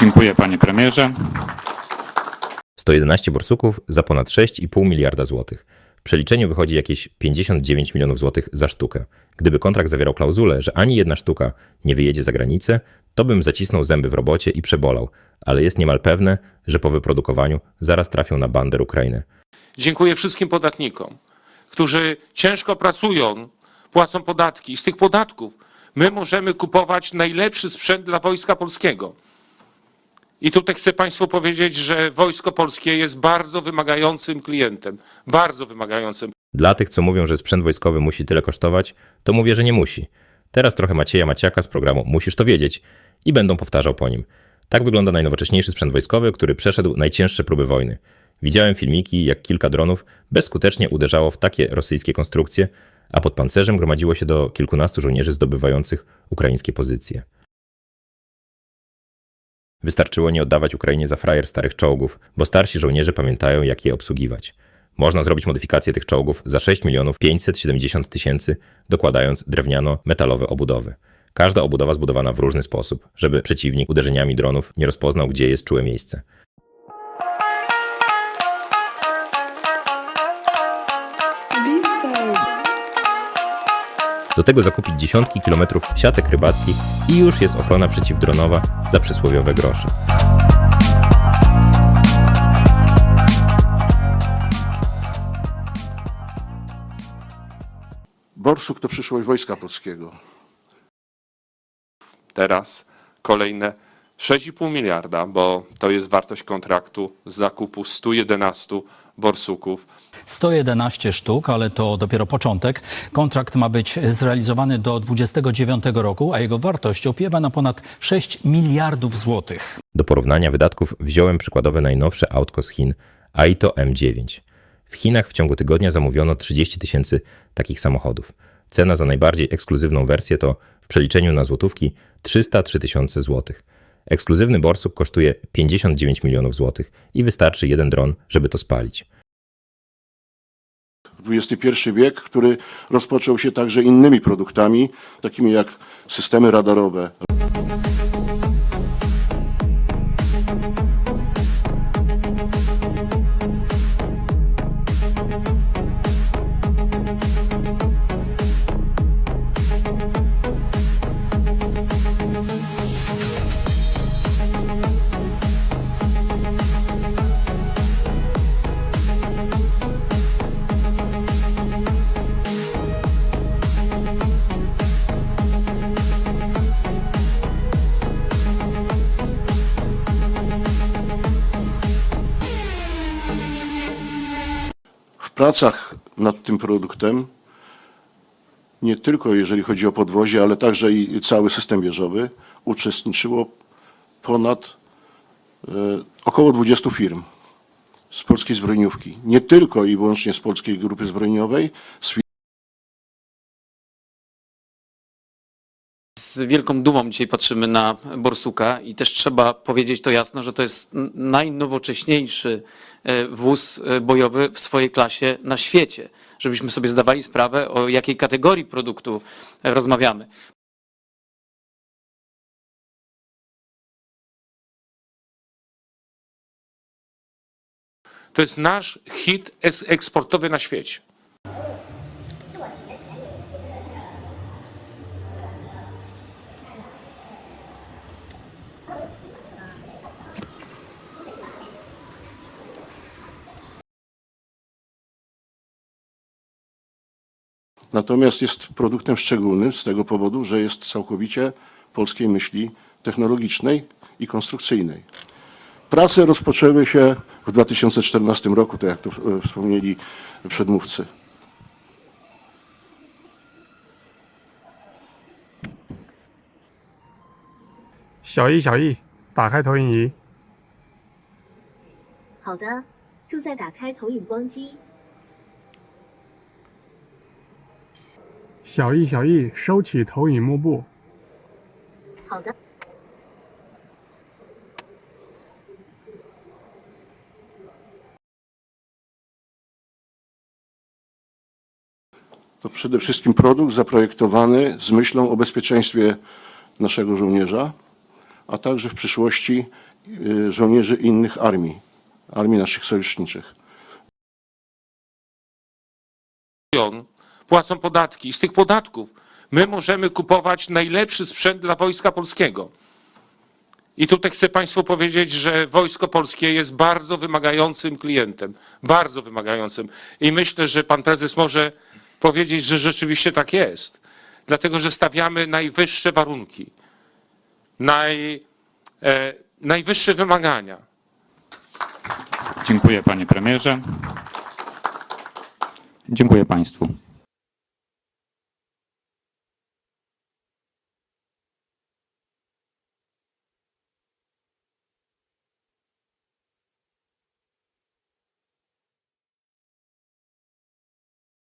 Dziękuję panie premierze. 111 borsuków za ponad 6,5 miliarda złotych. W przeliczeniu wychodzi jakieś 59 milionów złotych za sztukę. Gdyby kontrakt zawierał klauzulę, że ani jedna sztuka nie wyjedzie za granicę, to bym zacisnął zęby w robocie i przebolał, ale jest niemal pewne, że po wyprodukowaniu zaraz trafią na bander Ukrainy. Dziękuję wszystkim podatnikom, którzy ciężko pracują, płacą podatki i z tych podatków my możemy kupować najlepszy sprzęt dla Wojska Polskiego. I tutaj chcę Państwu powiedzieć, że Wojsko Polskie jest bardzo wymagającym klientem, bardzo wymagającym. Dla tych, co mówią, że sprzęt wojskowy musi tyle kosztować, to mówię, że nie musi. Teraz trochę Macieja Maciaka z programu Musisz to wiedzieć i będą powtarzał po nim. Tak wygląda najnowocześniejszy sprzęt wojskowy, który przeszedł najcięższe próby wojny. Widziałem filmiki, jak kilka dronów bezskutecznie uderzało w takie rosyjskie konstrukcje, a pod pancerzem gromadziło się do kilkunastu żołnierzy zdobywających ukraińskie pozycje. Wystarczyło nie oddawać Ukrainie za frajer starych czołgów, bo starsi żołnierze pamiętają, jak je obsługiwać. Można zrobić modyfikację tych czołgów za 6 milionów 570 tysięcy, dokładając drewniano-metalowe obudowy. Każda obudowa zbudowana w różny sposób, żeby przeciwnik uderzeniami dronów nie rozpoznał, gdzie jest czułe miejsce. Do tego zakupić dziesiątki kilometrów siatek rybackich i już jest ochrona przeciwdronowa za przysłowiowe grosze. Borsuk to przyszłość Wojska Polskiego. Teraz kolejne 6,5 miliarda, bo to jest wartość kontraktu z zakupu 111 borsuków. 111 sztuk, ale to dopiero początek. Kontrakt ma być zrealizowany do 29 roku, a jego wartość opiewa na ponad 6 miliardów złotych. Do porównania wydatków wziąłem przykładowe najnowsze autko z Chin, Aito M9. W Chinach w ciągu tygodnia zamówiono 30 tysięcy takich samochodów. Cena za najbardziej ekskluzywną wersję to w przeliczeniu na złotówki 303 tysiące złotych. Ekskluzywny borsuk kosztuje 59 milionów złotych i wystarczy jeden dron, żeby to spalić. XXI wiek, który rozpoczął się także innymi produktami, takimi jak systemy radarowe, pracach nad tym produktem, nie tylko jeżeli chodzi o podwozie, ale także i cały system wieżowy, uczestniczyło ponad e, około 20 firm z polskiej zbrojeniówki. Nie tylko i wyłącznie z polskiej grupy zbrojeniowej, z Z wielką dumą dzisiaj patrzymy na Borsuka i też trzeba powiedzieć to jasno, że to jest najnowocześniejszy e, wóz e, bojowy w swojej klasie na świecie. Żebyśmy sobie zdawali sprawę, o jakiej kategorii produktu rozmawiamy. To jest nasz hit eks- eksportowy na świecie. Natomiast jest produktem szczególnym z tego powodu, że jest całkowicie polskiej myśli technologicznej i konstrukcyjnej. Prace rozpoczęły się w 2014 roku, tak jak to e, wspomnieli przedmówcy. 小易，小易，打开投影仪。好的，正在打开投影光机。 小易，小易，收起投影幕布。好的， To przede wszystkim produkt zaprojektowany z myślą o bezpieczeństwie naszego żołnierza, a także w przyszłości y, żołnierzy innych armii, armii naszych sojuszniczych. płacą podatki i z tych podatków my możemy kupować najlepszy sprzęt dla Wojska Polskiego. I tutaj chcę Państwu powiedzieć, że Wojsko Polskie jest bardzo wymagającym klientem, bardzo wymagającym. I myślę, że Pan Prezes może powiedzieć, że rzeczywiście tak jest. Dlatego, że stawiamy najwyższe warunki, naj, e, najwyższe wymagania. Dziękuję panie premierze. Dziękuję państwu.